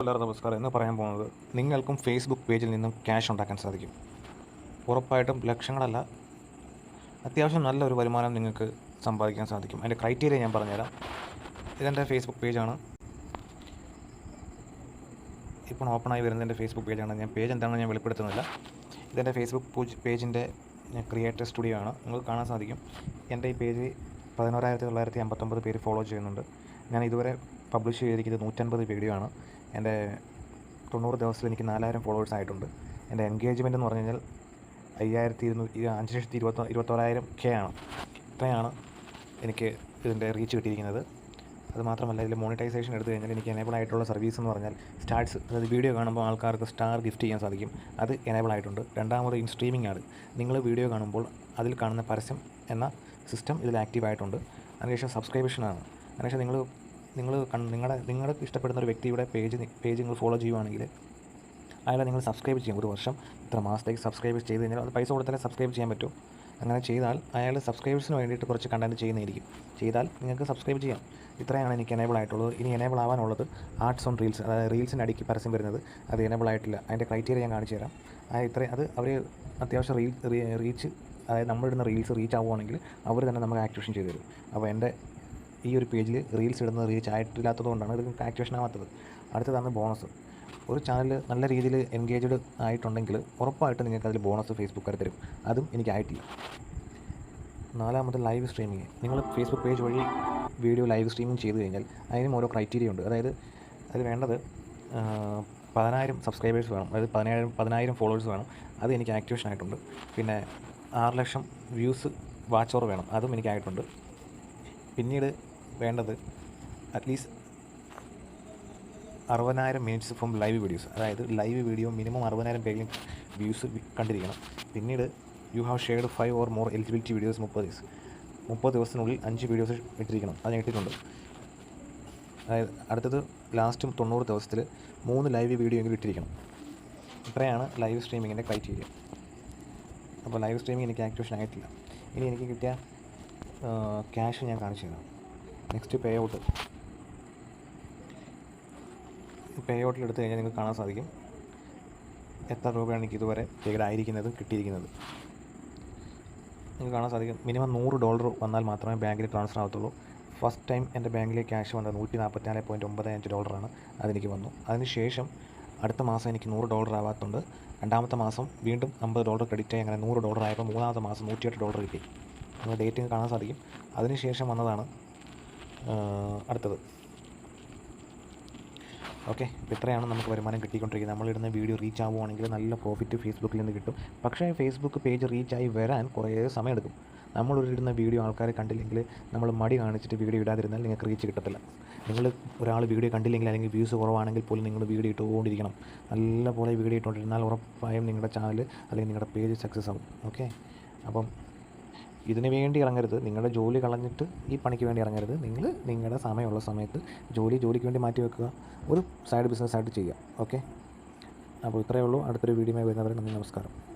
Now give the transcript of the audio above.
എല്ലാവർക്കും നമസ്കാരം. എന്ന് പറയാൻ പോകുന്നത് നിങ്ങൾക്കും ഫേസ്ബുക്ക് പേജിൽ നിന്നും ക്യാഷ് ഉണ്ടാക്കാൻ സാധിക്കും. ഉറപ്പായിട്ടും ലക്ഷങ്ങളല്ല അത്യാവശ്യം നല്ലൊരു വരുമാനം നിങ്ങൾക്ക് സമ്പാദിക്കാൻ സാധിക്കും. അതിന്റെ ക്രൈറ്റീരിയ ഞാൻ പറഞ്ഞുതരാം. ഇതെന്റെ ഫേസ്ബുക്ക് പേജാണ് ഇപ്പോൾ ഓപ്പണായി വരുന്നത് എന്റെ ഫേസ്ബുക്ക് പേജാണ് ഞാൻ പേജ് എന്താണെന്ന് ഞാൻ വെളിപ്പെടുത്തുന്നില്ല. ഇതെന്റെ ഫേസ്ബുക്ക് പേജിന്റെ ഞാൻ ക്രിയേറ്റർ സ്റ്റുഡിയോ ആണ്. നിങ്ങൾക്ക് കാണാൻ സാധിക്കും. എന്റെ ഈ പേജ് പതിനോരായിരത്തി തൊള്ളായിരത്തി അമ്പത്തൊമ്പത് പേര് ഫോളോ ചെയ്യുന്നുണ്ട്. ഞാൻ ഇതുവരെ പബ്ലിഷ് ചെയ്തിരിക്കുന്നത് നൂറ്റൻപത് വീഡിയോ ആണ്. എന്റെ തൊണ്ണൂറ് ദിവസത്തിൽ എനിക്ക് നാലായിരം ഫോളോവേഴ്സ് ആയിട്ടുണ്ട്. എന്റെ എൻഗേജ്മെന്റ് എന്ന് പറഞ്ഞു കഴിഞ്ഞാൽ അയ്യായിരത്തി ഇരുന്നൂറ്റി അഞ്ച് ലക്ഷത്തി ഇരുപത്തി ഇരുപത്തോരായിരം കെ ആണ്. ഇത്രയാണ് എനിക്ക് ഇതിന്റെ റീച്ച് കിട്ടിയിരിക്കുന്നത്. അത് മാത്രമല്ല ഇതിൽ മോണിറ്റൈസേഷൻ എടുത്തു കഴിഞ്ഞാൽ എനിക്ക് എനേബിൾ ആയിട്ടുള്ള സർവീസ് എന്ന് പറഞ്ഞാൽ സ്റ്റാർട്സ് അതായത് വീഡിയോ കാണുമ്പോൾ ആൾക്കാർക്ക് സ്റ്റാർ ഗിഫ്റ്റ് ചെയ്യാൻ സാധിക്കും. അത് എനേബിൾ ആയിട്ടുണ്ട്. രണ്ടാമത് ഇൻ സ്ട്രീമിംഗ് ആണ്. നിങ്ങൾ വീഡിയോ കാണുമ്പോൾ അതിൽ കാണുന്ന പരസ്യം എന്ന സിസ്റ്റം ഇതിൽ ആക്റ്റീവ് ആയിട്ടുണ്ട്. അതിനുശേഷം സബ്സ്ക്രിപ്ഷനാണ് അതിനുശേഷം നിങ്ങൾ നിങ്ങൾ നിങ്ങളുടെ നിങ്ങളുടെ ഇഷ്ടപ്പെടുന്ന ഒരു വ്യക്തിയുടെ പേജ് പേജ് നിങ്ങൾ ഫോളോ ചെയ്യുവാണെങ്കിൽ അയാളെ നിങ്ങൾ സബ്സ്ക്രൈബ് ചെയ്യും. ഒരു വർഷം ഇത്ര മാസത്തേക്ക് സബ്സ്ക്രൈബ് ചെയ്ത് കഴിഞ്ഞാൽ അത് പൈസ കൊടുത്താലേ സബ്സ്ക്രൈബ് ചെയ്യാൻ പറ്റും. അങ്ങനെ ചെയ്താൽ അയാൾ സബ്സ്ക്രൈബേഴ്സിന് വേണ്ടിയിട്ട് കുറച്ച് കണ്ടന്റ് ചെയ്യുന്നതായിരിക്കും. ചെയ്താൽ നിങ്ങൾക്ക് സബ്സ്ക്രൈബ് ചെയ്യാം. ഇത്രയാണ് എനിക്ക് എനേബിൾ ആയിട്ടുള്ളത്. ഇനി എനേബിൾ ആവാനുള്ളത് ആർട്സ് ഓൺ റീൽസ് അതായത് റീൽസിന്റെ അടിക്ക് പരസ്യം വരുന്നത്. അത് എനേബിൾ ആയിട്ടില്ല. അതിന്റെ ക്രൈറ്റീരിയ ഞാൻ കാണിച്ചു തരാം. ആ ഇത്ര അത് അവർ അത്യാവശ്യം റീൽ റീച്ച് അതായത് നമ്മളിടുന്ന റീൽസ് റീച്ച് ആവുകയാണെങ്കിൽ അവർ തന്നെ നമുക്ക് ആക്ടിവേഷൻ ചെയ്തു തരും. അപ്പോൾ എന്റെ ഈ ഒരു പേജിൽ റീൽസ് ഇടുന്നത് റീച്ച് ആയിട്ടില്ലാത്തത് കൊണ്ടാണ് ഇത് ആക്ടിവേഷൻ ആവാത്തത്. അടുത്തതാണ് ബോണസ് ഒരു ചാനൽ നല്ല രീതിയിൽ എൻഗേജ്ഡ് ആയിട്ടുണ്ടെങ്കിൽ ഉറപ്പായിട്ട് നിങ്ങൾക്ക് അതിൽ ബോണസ് ഫേസ്ബുക്കാർ തരും. അതും എനിക്കായിട്ടില്ല നാലാമത് ലൈവ് സ്ട്രീമിങ് നിങ്ങൾ ഫേസ്ബുക്ക് പേജ് വഴി വീഡിയോ ലൈവ് സ്ട്രീമിങ് ചെയ്ത് കഴിഞ്ഞാൽ അതിനും ഓരോ ക്രൈറ്റീരിയ ഉണ്ട്. അതായത് അതിൽ വേണ്ടത് പതിനായിരം സബ്സ്ക്രൈബേഴ്സ് വേണം. അതായത് പതിനായിരം പതിനായിരം ഫോളോവേഴ്സ് വേണം. അത് എനിക്ക് ആക്ടിവേഷൻ ആയിട്ടുണ്ട്. പിന്നെ ആറ് ലക്ഷം വ്യൂസ് വാച്ച് ഓവർ വേണം. അതും എനിക്കായിട്ടുണ്ട് പിന്നീട് വേണ്ടത് അറ്റ്ലീസ്റ്റ് അറുപതിനായിരം മിനിറ്റ്സ് ഫ്രം ലൈവ് വീഡിയോസ് അതായത് ലൈവ് വീഡിയോ മിനിമം അറുപതിനായിരം പേരിലും വ്യൂസ് കണ്ടിരിക്കണം. പിന്നീട് you have shared five or more eligibility videos മുപ്പത് ദിവസം. മുപ്പത് ദിവസത്തിനുള്ളിൽ അഞ്ച് വീഡിയോസ് ഇട്ടിരിക്കണം. അത് ഇട്ടിട്ടുണ്ട്. അതായത് അടുത്തത് ലാസ്റ്റും തൊണ്ണൂറ് ദിവസത്തിൽ മൂന്ന് ലൈവ് വീഡിയോ എങ്കിലും ഇട്ടിരിക്കണം. ഇത്രയാണ് ലൈവ് സ്ട്രീമിങ്ങിന്റെ ക്രൈറ്റീരിയ അപ്പോൾ ലൈവ് സ്ട്രീമിംഗ് എനിക്ക് ആക്ടിവേഷൻ ആയിട്ടില്ല. ഇനി എനിക്ക് കിട്ടിയ ക്യാഷ് ഞാൻ കാണിച്ചു തരാം. നെക്സ്റ്റ് പേ ഔട്ട് പേ ഔട്ടിൽ എടുത്തു കഴിഞ്ഞാൽ നിങ്ങൾക്ക് കാണാൻ സാധിക്കും. എത്ര രൂപയാണ് എനിക്ക് ഇതുവരെ ആയിരിക്കുന്നതും കിട്ടിയിരിക്കുന്നത്. നിങ്ങൾക്ക് കാണാൻ സാധിക്കും. മിനിമം നൂറ് ഡോളർ വന്നാൽ മാത്രമേ ബാങ്കിൽ ട്രാൻസ്ഫർ ആകത്തുള്ളൂ ഫസ്റ്റ് ടൈം എന്റെ ബാങ്കിലെ ക്യാഷ് വന്നത് നൂറ്റി നാൽപ്പത്തിനാല് പോയിന്റ് ഒമ്പത് അഞ്ച് ഡോളറാണ് അതെനിക്ക് വന്നു. അതിനുശേഷം അടുത്ത മാസം എനിക്ക് നൂറ് ഡോളർ ആവാത്തുണ്ട്. രണ്ടാമത്തെ മാസം വീണ്ടും അമ്പത് ഡോളർ ക്രെഡിറ്റ് ആയി അങ്ങനെ നൂറ് ഡോളർ ആയപ്പോൾ മൂന്നാമത്തെ മാസം നൂറ്റിയെട്ട് ഡോളർ കിട്ടി. നിങ്ങൾ ഡേറ്റ് കാണാൻ സാധിക്കും. അതിനുശേഷം വന്നതാണ് അടുത്തത്. ഓക്കെ അപ്പോൾ ഇത്രയാണ് നമുക്ക് വരുമാനം കിട്ടിക്കൊണ്ടിരിക്കുന്നത്. നമ്മളിടുന്ന വീഡിയോ റീച്ച് ആവുകയാണെങ്കിൽ നല്ല പ്രോഫിറ്റ് ഫേസ്ബുക്കിൽ നിന്ന് കിട്ടും. പക്ഷേ ഫേസ്ബുക്ക് പേജ് റീച്ചായി വരാൻ കുറേ സമയമെടുക്കും. നമ്മളൊരു ഇടുന്ന വീഡിയോ ആൾക്കാർ കണ്ടില്ലെങ്കിൽ നമ്മൾ മടി കാണിച്ചിട്ട് വീഡിയോ ഇടാതിരുന്നാൽ നിങ്ങൾക്ക് റീച്ച് കിട്ടത്തില്ല. നിങ്ങൾ ഒരാൾ വീഡിയോ കണ്ടില്ലെങ്കിൽ അല്ലെങ്കിൽ വ്യൂസ് കുറവാണെങ്കിൽ പോലും നിങ്ങൾ വീഡിയോ ഇട്ടുകൊണ്ടിരിക്കണം. നല്ലപോലെ വീഡിയോ ഇട്ടുകൊണ്ടിരുന്നാൽ ഉറപ്പായും നിങ്ങളുടെ ചാനൽ അല്ലെങ്കിൽ നിങ്ങളുടെ പേജ് സക്സസ് ആവും. ഓക്കെ? അപ്പം ഇതിന് വേണ്ടി ഇറങ്ങരുത്. നിങ്ങളുടെ ജോലി കളഞ്ഞിട്ട് ഈ പണിക്ക് വേണ്ടി ഇറങ്ങരുത്. നിങ്ങൾ നിങ്ങളുടെ സമയമുള്ള സമയത്ത് ജോലി ജോലിക്ക് വേണ്ടി മാറ്റി വെക്കുക. ഒരു സൈഡ് ബിസിനസ് ആയിട്ട് ചെയ്യുക. ഓക്കെ? അപ്പോൾ ഇത്രയേ ഉള്ളൂ. അടുത്തൊരു വീഡിയോ വരുന്നവരെ നന്ദി നമസ്കാരം.